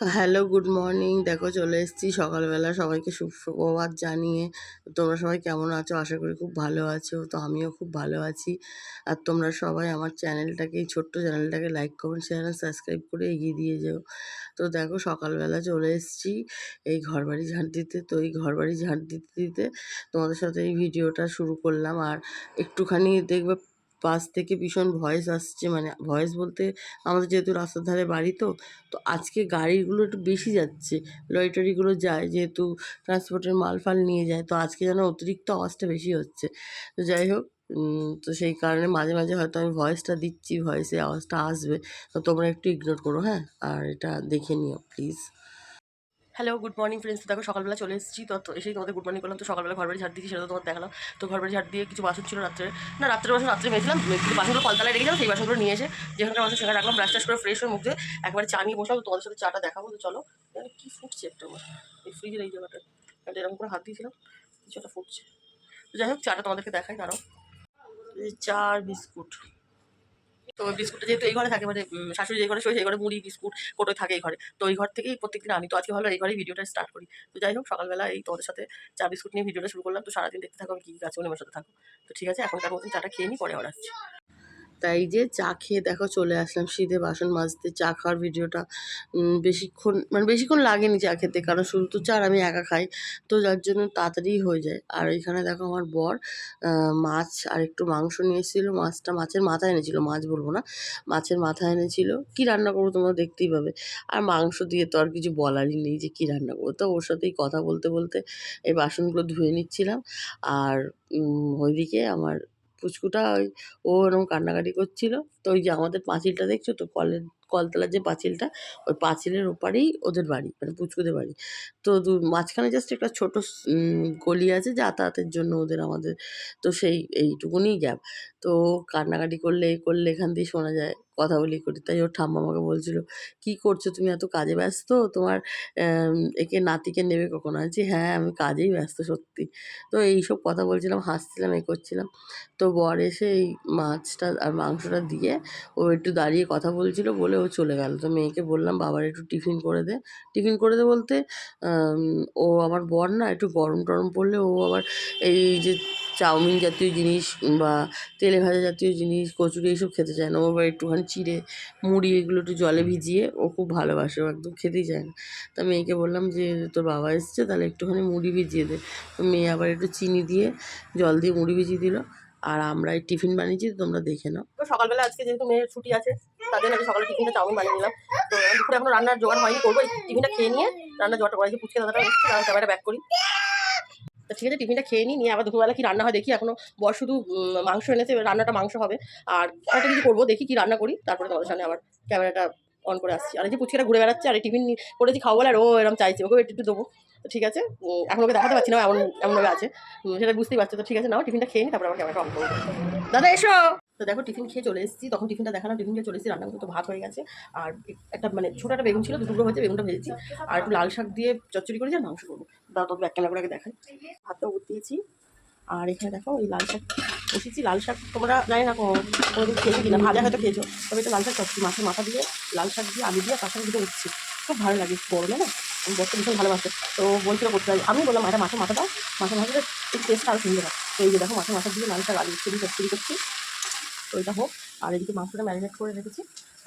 তো hello good morning দেখো, চলে এসেছি সকালবেলা সবাইকে সুপ্রভাত জানিয়ে। তোমরা সবাই কেমন আছো? আশা করি খুব ভালো আছো। তো আমিও খুব ভালো আছি। আর তোমরা সবাই আমার চ্যানেলটাকে, এই ছোট্ট চ্যানেলটাকে লাইক কমেন্ট শেয়ার আর সাবস্ক্রাইব করে এগিয়ে দিয়ে যাও। তো দেখো, সকালবেলা চলে এসেছি এই ঘরবাড়ি ঝাঁট দিতে তো এই ঘরবাড়ি ঝাঁট দিতে দিতে তোমাদের সাথে এই ভিডিওটা শুরু করলাম। আর একটুখানি দেখবে পাশ থেকে ভীষণ ভয়েস আসছে মানে ভয়েস বলতে আমাদের যেহেতু রাস্তার ধারে বাড়ি তো তো আজকে গাড়িগুলো একটু বেশি যাচ্ছে লরি টরিগুলো যায় যেহেতু ট্রান্সপোর্টের মাল ফাল নিয়ে যায়, তো আজকে যেন অতিরিক্ত আওয়াজটা বেশি হচ্ছে। তো যাই হোক তো সেই কারণে মাঝে মাঝে হয়তো আমি ভয়েসটা দিচ্ছি, ভয়েসে আওয়াজটা আসবে, তো তোমরা একটু ইগনোর করো হ্যাঁ? আর এটা দেখে নিও please hello good morning friends দেখো, সকালবেলা চলে এসেছি। তো এসেই তোমাদের গুড মর্নিং করলাম। তো সকালবেলা ঘর বাড়ি ঝাড় দিয়েছি, সেটা তোমার দেখালাম। তো ঘর বাড়ি ঝাড় দিয়ে কিছু বাসন ছিল রাত্রে। না রাত্রে বাসন রাত্রে মেয়েছিলাম কিছু বাসনগুলো কলতলায় রেখেছিলাম সেই বাসনগুলো নিয়ে এসে যেখানকার বাসন সেখানে রাখলাম। ব্রাশ করে ফ্রেশ হয়ে মুখ দিয়ে একবার চা নিয়ে বসলাম। তোমাদের সাথে চাটা দেখাবো। তো চলো কী ফুটছে একটা আমার? এই ফ্রিজের এই জায়গাটা। এরকম করে হাত দিয়েছিলাম, কিছু একটা ফুটছে। তো যাই হোক, চাটা তোমাদেরকে দেখাই এই চা বিস্কুট। তো বিস্কুট বিস্কুটটা যেহেতু এই ঘরে থাকে মানে শাশুড়ি যে ঘরে শোয় সেই ঘরে মুড়ি, বিস্কুট, কোটো থাকে এই ঘরে। তো এই ঘর থেকেই প্রত্যেকদিন আমি তো আজকে ভালো এই ঘরেই ভিডিওটা স্টার্ট করি। তো যাই হোক, সকালবেলা এই তোমাদের সাথে চা, বিস্কুট নিয়ে ভিডিওটা শুরু করলাম। তো সারাদিন দেখতে থাকো, আমি কী কাজ করি, আমার সাথে থাকো। তো ঠিক আছে, এখনকার মতন চাটা খেয়ে নিই, পরে আবার আসছি। তাই যে চা খেয়ে দেখো চলে আসলাম শীতে বাসন মাজতে। চা খাওয়ার ভিডিওটা বেশিক্ষণ মানে বেশিক্ষণ লাগেনি চা খেতে, কারণ শুধু তো চা আমি একা খাই। তো যার জন্য তাড়াতাড়ি হয়ে যায়। আর এখানে দেখো আমার বর মাছ আর একটু মাংস নিয়ে মাছটা মাছের মাথা এনেছিল, মাছ বলব না, মাছের মাথা এনেছিল। কি রান্না করব তোমরা দেখতেই পাবে। আর মাংস দিয়ে তো আর কিছু বলারই নেই যে কি রান্না করব। তো ওর সাথেই কথা বলতে বলতে এই বাসনগুলো ধুয়ে নিচ্ছিলাম। আর ওইদিকে আমার পুচকুটা ওই ও এরকম কান্নাকাটি করছিল। তো ওই যে আমাদের পাঁচিলটা দেখছ তো? কলের, কলতলার যে পাঁচিলটা, ওই পাঁচিলের ওপারেই ওদের বাড়ি মানে পুচকুদের বাড়ি। তো দু- মাঝখানে জাস্ট একটা ছোট গলি আছে যাতায়াতের জন্য ওদের আমাদের, তো সেই, এইটুকুনি গ্যাপ। তো কান্নাকাটি করলে, এই করলে, এখান দিয়ে শোনা যায়, কথা বলি করি। তাই ওর ঠাম্মা আমাকে বলছিল, কি করছ? তুমি এত কাজে ব্যস্ত? তোমার একে নাতিকে নেবে কখনো? আছি হ্যাঁ আমি কাজেই ব্যস্ত, সত্যি। তো এইসব কথা বলছিলাম, হাসছিলাম, এ করছিলাম। তো বর এসে এই মাছটা আর মাংসটা দিয়ে ও একটু দাঁড়িয়ে কথা বলছিল বলে ও চলে গেল। তো মেয়েকে বললাম, বাবার একটু টিফিন করে দে। টিফিন করে দে বলতে ও আমার বর না, একটু গরম টরম পড়লে ও আবার এই যে চাউমিন জাতীয় জিনিস বা তেলে ভাজা জাতীয় জিনিস, কচুরি এইসব খেতে চায় না। ও আবার একটুখানি চিড়ে, মুড়ি এগুলো একটু জলে ভিজিয়ে ও খুব ভালোবাসে, ও একদম খেতেই চায় না। তা মেয়েকে বললাম যে, তোর বাবা এসছে, তাহলে একটুখানি মুড়ি ভিজিয়ে দে। তো মেয়ে আবার একটু চিনি দিয়ে জল দিয়ে মুড়ি ভিজিয়ে দিল। আর আমরা এই টিফিন বানিয়েছি তোমরা দেখে নাও। সকালবেলা আজকে যেহেতু মেয়ের ছুটি আছে তাদের নাকি সকালে টিফিনটা চাউমিন বানিয়ে নিলাম। তো দুপুরে এখন রান্নার জোগাড় হয়নি করব টিফিনটা খেয়ে নিয়ে রান্নার জোগাড় করেছি পুচকে দাদাটা এসছে, তার ক্যামেরাটা ব্যাক করি। তো ঠিক আছে, টিফিনটা খেয়ে নিই নিয়ে আবার দুপুরবেলা কি রান্না হয় দেখি, এখনও বর শুধু মাংস এনেছে রান্নাটা মাংস হবে। আর একটা কিছু করব, দেখি কি রান্না করি, তারপরে তোমাদের সামনে আবার ক্যামেরাটা অন করে আসছি। আর এই যে পুচকেটা ঘুরে বেড়াচ্ছে, আর এই টিফিন করেছি খাব বলে, আর ও এরকম চাইছে ওকে একটু দেবো। তো ঠিক আছে এখন ওকে দেখাতে পারছি না এমন, এমনভাবে আছে। সেটা বুঝতেই পারছ, তো ঠিক আছে, নাও, টিফিনটা খেয়ে তারপরে আবার ক্যামেরাটা অন করব দাদা, এসো। তো দেখো, টিফিন খেয়ে চলে এসেছি, তখন টিফিনটা দেখালাম, টিফিন খেয়ে চলে এসেছি রান্না করতে তো ভাত হয়ে গেছে, আর একটা মানে ছোটো একটা বেগুন ছিল দুটো হয়েছে, বেগুনটা ভেজেছি, আর একটু লাল শাক দিয়ে চচ্চড়ি করেছি, আর মাংস করব। দাও তো এক করে আগে দেখাই। ভাতটাও উঠ দিয়েছি, আর এখানে দেখো, ওই লাল শাক বসেছি লাল শাক তোমরা জানি না কোনো কোনোদিন খেয়েছো কিনা ভাজা হয়তো খেয়েছো, তবে এটা লাল শাক চচ্চড়ি, মাছের মাথা দিয়ে, লাল শাক দিয়ে, আলু দিয়ে তার সাথে দুটো উঠছি। খুব ভালো লাগে, গরমে না? বসতে ভীষণ ভালোবাসে। তো বলছিল করতে হবে আমি বললাম এটা মাছের মাথা দাও মাছের মাথাটা একটু টেস্ট আরও সুন্দর হয়। তো এই যে দেখো মাছের মাথা দিয়ে লাল শাক আলু চচ্চড়ি চচ্চড়ি করছি। তো এটা হোক, আর এদিকে মাংসটা ম্যারিনেট করে রেখেছি।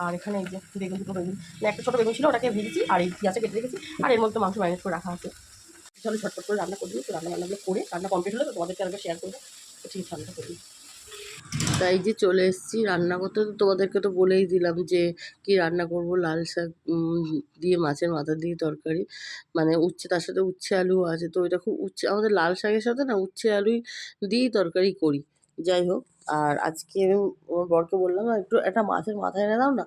আর এখানে এই যে বেগুন, দুটো বেগুন। মানে একটা ছোটো বেগুন ছিল, ওটাকে ভেজেছি, আর এই পেঁয়াজটা কেটে রেখেছি। আর এর মধ্যে মাংস ম্যারিনেট করে রাখা আছে। চলো ঝটপট করে রান্না করে দিই। তো রান্না বান্নাগুলো করে, রান্না কমপ্লিট হলে তো তোমাদেরকে আগে শেয়ার করব। ঠিক আছে রান্নাটা করবি তাই যে চলে এসেছি রান্না করতে, তো তোমাদেরকে তো বলেই দিলাম যে কি রান্না করব, লাল শাক দিয়ে মাছের মাথা দিয়ে তরকারি। মানে উচ্ছে, তার সাথে উচ্ছে আলু আছে, তো এটা খুব উচ্ছে, আমাদের লাল শাকের সাথে না উচ্ছে আলুই দিয়েই তরকারি করি। যাই হোক, আর আজকে আমি আমার বরকে বললাম না, একটু একটা মাছের মাথা এনে দাও না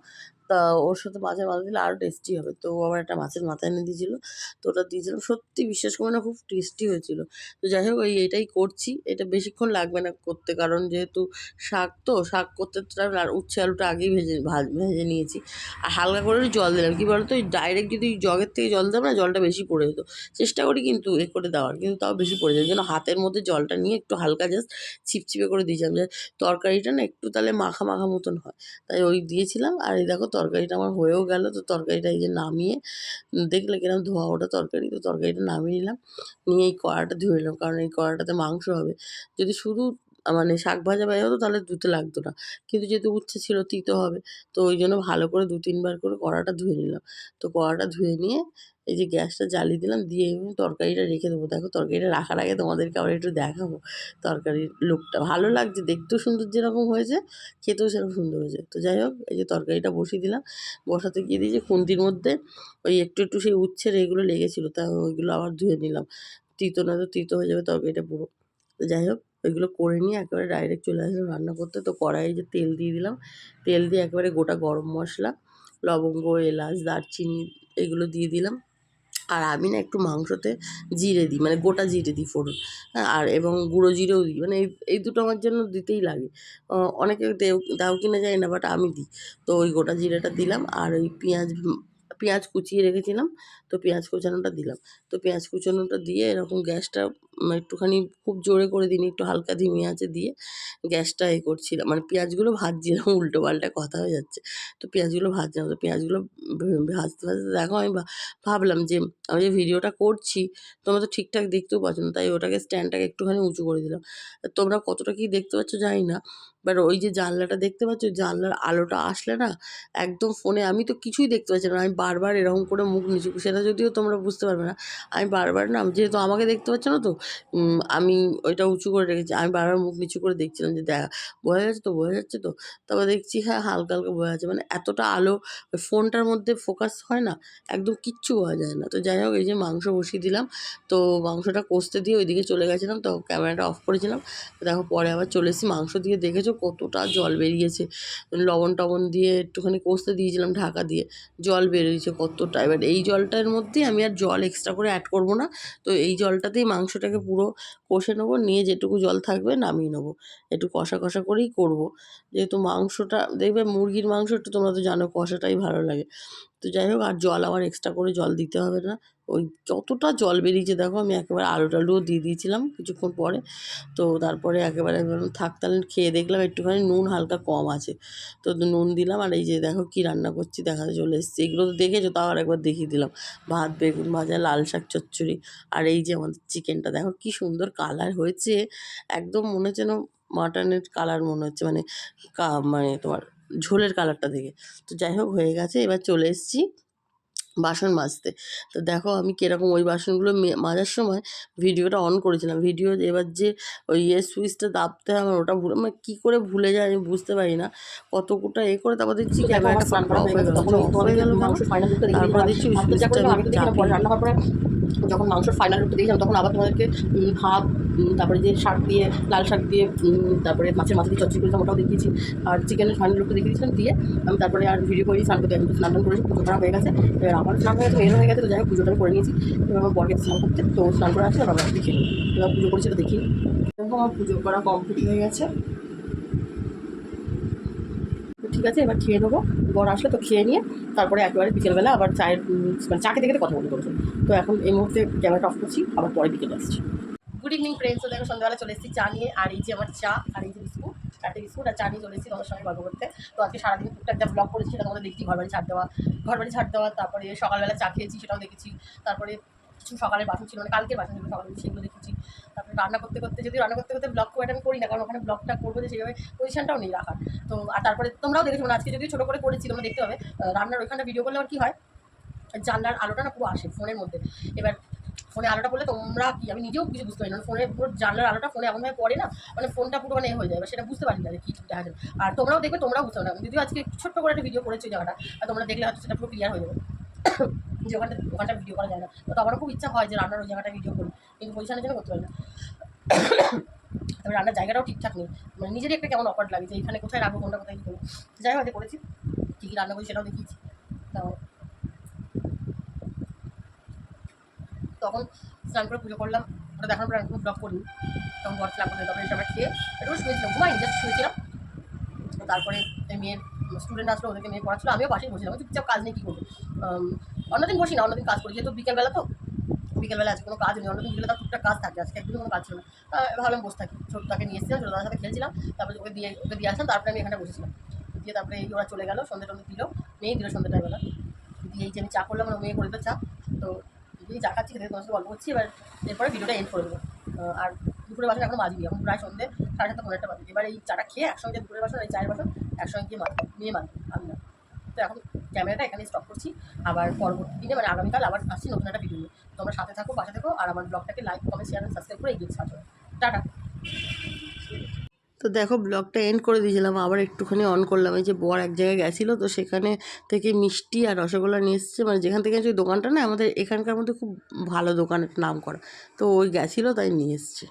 তা ওর সাথে মাছের মাথা দিলে আরও টেস্টি হবে। তো ও আবার একটা মাছের মাথা এনে দিয়েছিল। তো ওটা দিয়েছিলাম। সত্যি বিশ্বাস করে না, খুব টেস্টি হয়েছিল। তো যাই হোক ওই এটাই করছি। এটা বেশিক্ষণ লাগবে না করতে, কারণ যেহেতু শাক তো, শাক করতে তো আর উচ্ছে আলুটা আগেই ভেজে ভাজ নিয়েছি। আর হালকা করে জল দিলাম। কী বলতো ডাইরেক্ট যদি জগের থেকে জল দেবো না, জলটা বেশি পড়ে যেত। চেষ্টা করি কিন্তু এ করে দেওয়ার, কিন্তু তাও বেশি পড়ে যায়। জন্য হাতের মধ্যে জলটা নিয়ে একটু হালকা জাস্ট ছিপছিপে করে দিয়েছিলাম। যে তরকারিটা না একটু তাহলে মাখা মাখা মতন হয়। তাই ওই দিয়েছিলাম। আর এই দেখো তরকারিটা আমার হয়েও গেল। তো তরকারিটা এই যে নামিয়ে দেখলে কিরম ধোয়া ওটা তরকারি, তো তরকারিটা নামিয়ে নিলাম। নিয়ে এই কড়াটা ধুয়ে নিলাম, কারণ এই কড়াটাতে মাংস হবে। যদি শুধু মানে শাক ভাজা ভাজা হতো তাহলে ধুতে লাগতো না। কিন্তু যেহেতু উচ্ছে ছিল তিতো হবে, তো ওই জন্য ভালো করে দু তিনবার করে কড়াটা ধুয়ে নিলাম। তো কড়াটা ধুয়ে নিয়ে এই যে গ্যাসটা জ্বালিয়ে দিলাম, দিয়ে তরকারিটা রেখে দেবো। দেখো তরকারিটা রাখার আগে তোমাদেরকে আবার একটু দেখাবো তরকারির লুকটা ভালো লাগছে, দেখতেও সুন্দর যেরকম হয়েছে, খেতেও সেরকম সুন্দর হয়েছে। তো যাই হোক, এই যে তরকারিটা বসিয়ে দিলাম। বসাতে গিয়ে দিয়েছি খুন্তির মধ্যে ওই একটু একটু সেই উচ্ছের এগুলো লেগেছিলো, তা ওইগুলো আবার ধুয়ে নিলাম। তিতো না তো তিতো হয়ে যাবে তরকারিটা পুরো। তো যাই হোক, ওইগুলো করে নিয়ে একেবারে ডাইরেক্ট চলে আসলাম রান্না করতে। তো কড়াইয়ে যে তেল দিয়ে দিলাম, তেল দিয়ে একেবারে গোটা গরম মশলা, লবঙ্গ, এলাচ, দারচিনি এগুলো দিয়ে দিলাম। আর আমি না একটু মাংসতে জিরে দিই মানে গোটা জিরে দিই ফোড়ন হ্যাঁ আর এবং গুঁড়ো জিরেও দিই মানে এই এই দুটো আমার জন্য দিতেই লাগে। অনেকে দেও, দাও কিনা যায় না বাট আমি দিই। তো ওই গোটা জিরেটা দিলাম, আর ওই পেঁয়াজ পেঁয়াজ কুচিয়ে রেখেছিলাম, তো পেঁয়াজ কুচানোটা দিলাম। তো পেঁয়াজ কুচানোটা দিয়ে এরকম গ্যাসটা একটুখানি খুব জোরে করে দিন, একটু হালকা ধিমে আছে দিয়ে গ্যাসটা এ করছিলাম। মানে পেঁয়াজগুলো ভাজছিলাম, উল্টো পাল্টা কথা হয়ে যাচ্ছে। তো পেঁয়াজগুলো ভাজছিলাম, তো পেঁয়াজগুলো ভাজতে ভাজতে দেখো আমি ভাবলাম যে আমি যে ভিডিওটা করছি, তোমরা তো ঠিকঠাক দেখতেও পাচ্ছ না, তাই ওটাকে স্ট্যান্ডটাকে একটুখানি উঁচু করে দিলাম। তোমরা কতটা কি দেখতে পাচ্ছ জানি না বাট ওই যে জানলাটা দেখতে পাচ্ছ জানলার আলোটা আসলে না একদম ফোনে আমি তো কিছুই দেখতে পাচ্ছি না। আমি বারবার এরকম করে মুখ নিচু সেটা যদিও তোমরা বুঝতে পারবে না। আমি বারবার না, যেহেতু আমাকে দেখতে পাচ্ছ না তো আমি ওইটা উঁচু করে রেখেছি। আমি বারবার মুখ নিচু করে দেখছিলাম যে দেখা, বোঝা যাচ্ছে তো, বোঝা যাচ্ছে তো? তারপর দেখছি হ্যাঁ হালকা হালকা বোঝা যাচ্ছে। মানে এতটা আলো, ওই ফোনটার মধ্যে ফোকাস হয় না, একদম কিচ্ছু বোঝা যায় না। তো যাই হোক, এই যে মাংস বসিয়ে দিলাম। তো মাংসটা কষতে দিয়ে ওইদিকে চলে গেছিলাম, তো ক্যামেরাটা অফ করেছিলাম। দেখো, পরে আবার চলে এসেছি। মাংস দিয়ে দেখেছ কতটা জল বেরিয়েছে। লবণ টবণ দিয়ে একটুখানি কষতে দিয়েছিলাম ঢাকা দিয়ে। জল বেরিয়েছে কতটা। এবার এই জলটার মধ্যেই আমি আর জল এক্সট্রা করে অ্যাড করব না। তো এই জলটাতেই মাংসটাকে পুরো কষে নেব, নিয়ে যেটুকু জল থাকবে নামিয়ে নেব। একটু কষা কষা করেই করব। যেহেতু মাংসটা, দেখবে মুরগির মাংস একটু তোমরা তো জানো কষাটাই ভালো লাগে। তো যাই হোক, আর জল আবার এক্সট্রা করে জল দিতে হবে না। ওই যতটা জল বেরিয়েছে, দেখো আমি একেবারে আলু টালুও দিয়ে দিয়েছিলাম কিছুক্ষণ পরে। তো তারপরে একেবারে থাক তাহলে খেয়ে দেখলাম একটুখানি নুন হালকা কম আছে। তো নুন দিলাম আর এই যে দেখো কি রান্না করছি, দেখাতে চলে এসেছি। এগুলো তো দেখেছ, তাও আর একবার দেখিয়ে দিলাম। ভাত, বেগুন ভাজা, লাল শাক, চচ্চড়ি আর এই যে আমাদের চিকেনটা, দেখো কি সুন্দর কালার হয়েছে। একদম মনে হচ্ছে যেন মাটনের কালার মনে হচ্ছে মানে মানে তোমার ঝোলের কালারটা দেখে। তো যাই হোক, হয়ে গেছে। এবার চলে এসেছি। বাসন মাজতে। তো দেখো আমি কীরকম ওই বাসনগুলো মাজার সময় ভিডিওটা অন করেছিলাম। ভিডিও এবার যে ওই ইয়ে সুইচটা দাবতে হয় আমার ওটা ভুলে মানে কী করে ভুলে যায় আমি বুঝতে পারি না। কতটা এ করে তারপর দেখছি ক্যামেরাটা অফ হয়ে গেল। তারপরে দেখছি সুইচটা আমি আমি যখন মাংসর ফাইনাল লুকটা দেখলাম তখন আবার তোমাদেরকে ভাত তারপরে যে শাক দিয়ে, লাল শাক দিয়ে তারপরে মাছের মাথা দিয়ে চচ্চড়ি করেছিলাম, ওটাও দেখিয়েছি। আর চিকেনের ফাইনাল লুকটা দেখিয়ে দিয়েছিলাম দিয়ে, আমি তারপরে আর ভিডিও করি স্নান করতে, আমি স্নান করেছি, পুজো করা হয়ে গেছে। এবার আমার স্নান হয়ে গেছে হয়ে গেছে, তো যাই হোক, পুজোটা করে নিয়েছি। এবার আমার বরকে স্নান করতে, তো স্নান করে আসলে আবার দেখে এবার পুজো করেছি তো দেখি, আমার পুজো করা কমপ্লিট হয়ে গেছে। ঠিক আছে, এবার খেয়ে নেব। বর আসলে তো খেয়ে নিয়ে, তারপরে একেবারে বিকেলবেলা আবার চায়ের মানে চা খেতে কথা বলতে বলছো। তো এখন এই মুহূর্তে ক্যামেরাটা অফ করছি, আবার পরে বিকেলে আসছি। গুড ইভিনিং ফ্রেন্ডস তো দেখো সন্ধ্যাবেলা চলে এসেছি চা নিয়ে, আর এই যে আমার চা আর এই যে বিস্কুট, চারটে বিস্কুট আর চা নিয়ে চলে এসেছি তোমাদের সঙ্গে গল্প করতে। তো আজকে সারাদিন টুকটাক যা ব্লগ করেছি, সেটা তোমাদের দেখছি ঘর বাড়ি ছাড় দেওয়া ঘর বাড়ি ছাড় দেওয়া, তারপরে সকালবেলা চা খেয়েছি সেটাও দেখেছি, তারপরে কিছু সকালের বাসন ছিল মানে কালকের বাসন ছিল সকালে সেগুলো দেখেছি। তারপরে রান্না করতে করতে, যদি রান্না করতে করতে ব্লগ আমি করি না, কারণ ওখানে ব্লগটা করব যে সেভাবে পজিশনটাও নেই রাখার। তো, আর তারপরে তোমরাও দেখেছ মানে আজকে যদি ছোটো করে করেছি, তোমরা দেখতে হবে রান্নার ওইখানটা ভিডিও করলে আর কী হয়? জানলার আলোটা না পুরো আসে ফোনের মধ্যে। এবার ফোনে আলোটা পড়লে তোমরা কি, আমি নিজেও কিছু বুঝতে পারি না ফোনে পুরো জানলার আলোটা ফোনে এমনভাবে পড়ে না মানে ফোনটা পুরো মানে হয়ে যায় সেটা বুঝতে পারি না কী দেখা যায় আর তোমরাও দেখবে, তোমরাও বুঝতে পারো না। যদিও আজকে ছোট্ট করে একটা ভিডিও করেছি জায়গাটা, আর তোমরা দেখলে হয়তো সেটা পুরো ক্লিয়ার হয়ে যাবে। যে ওখানটা ওখানটা ভিডিও করা যায় না। তো আমারও খুব ইচ্ছা হয় যে রান্নার ওই জায়গাটা ভিডিও করি কিন্তু পজিশনের জন্য করতে পারি না। তবে রান্নার জায়গাটাও ঠিকঠাক নেই। মানে নিজেরই একটা কেমন অপার লাগে যে এখানে কোথায় রাখব কোনটা কোথায় কী করব। যাই হোক করেছি। কী কী রান্না করি সেটাও দেখিয়েছি। তো তখন স্নান করে পুজো করলাম। ওটা দেখানোর পর আমি ব্লগ করিনি। তখন ঘর স্নান তারপরে এসে আমরা খেয়ে একটু শুয়েছিলাম। ঘুমাইনি জাস্ট শুয়েছিলাম। তারপরে মেয়ের স্টুডেন্ট আসলো ওদেরকে মেয়ে পড়াচ্ছিল, আমিও পাশেই বসেছিলাম চুপচাপ কাজ নেই, কী করব? অন্যদিন বসি না অন্যদিন কাজ করি। যেহেতু বিকেলবেলা তো, বিকেলবেলা আজকে কোনো কাজ নেই, অন্যদিন বিকেলে তার টুকটাক কাজ থাকে, আজকে একদিনও কোনো কাজ ছিল না। ভাবলাম বসে থাকি। ছোটটাকে নিয়ে এসেছিলাম ছোটদার সাথে খেলছিলাম, তারপরে ওকে দিয়ে ওকে দিয়ে আসলাম, তারপরে আমি এখানে বসেছিলাম। দিয়ে তারপরে এই ওরা চলে গেলো সন্ধ্যে টন্ধে দিল মেয়ে দিল সন্ধ্যেটা বেলা। দিয়ে এই যে আমি চা করলাম আমার মেয়ে করে চা, তো এই চা খাচ্ছি, খেতে তোমার সাথে গল্প করছি, এবার এরপরে ভিডিওটা এন্ড করে দেবো। আর দুপুরে বাসন এখন মাঝবি এখন প্রায় সন্ধ্যে সাড়ে সাতটা, পনেরোটা বাজে। এবার এই চাটা খেয়ে একসঙ্গে দুপুরের বাসন, এই চায়ের বাসন একসঙ্গে গিয়ে মাঝবো নিয়ে মাঝবো আমি না। তো এখন ক্যামেরাটা এখানে স্টপ করছি। আবার পরবর্তী দিনে মানে আগামীকাল আবার আসছি নতুন একটা ভিডিও নিয়ে। তোমরা সাথে থাকো, পাশে থাকো, আর আমার ব্লগটাকে লাইক কমেন্ট শেয়ার সাবস্ক্রাইব করে এগিয়ে সাথে টাটা। তো দেখো ব্লগটা এন্ড করে দিয়েছিলাম, আবার একটুখানি অন করলাম। এই যে বর এক জায়গায় গেছিল, তো সেখানে থেকে মিষ্টি আর রসগোল্লা নিয়ে এসেছে। মানে যেখান থেকে যে দোকানটা না, আমাদের এখানকার মধ্যে খুব ভালো দোকানের নাম করা তো ওই গেছিল, তাই নিয়ে এসছে।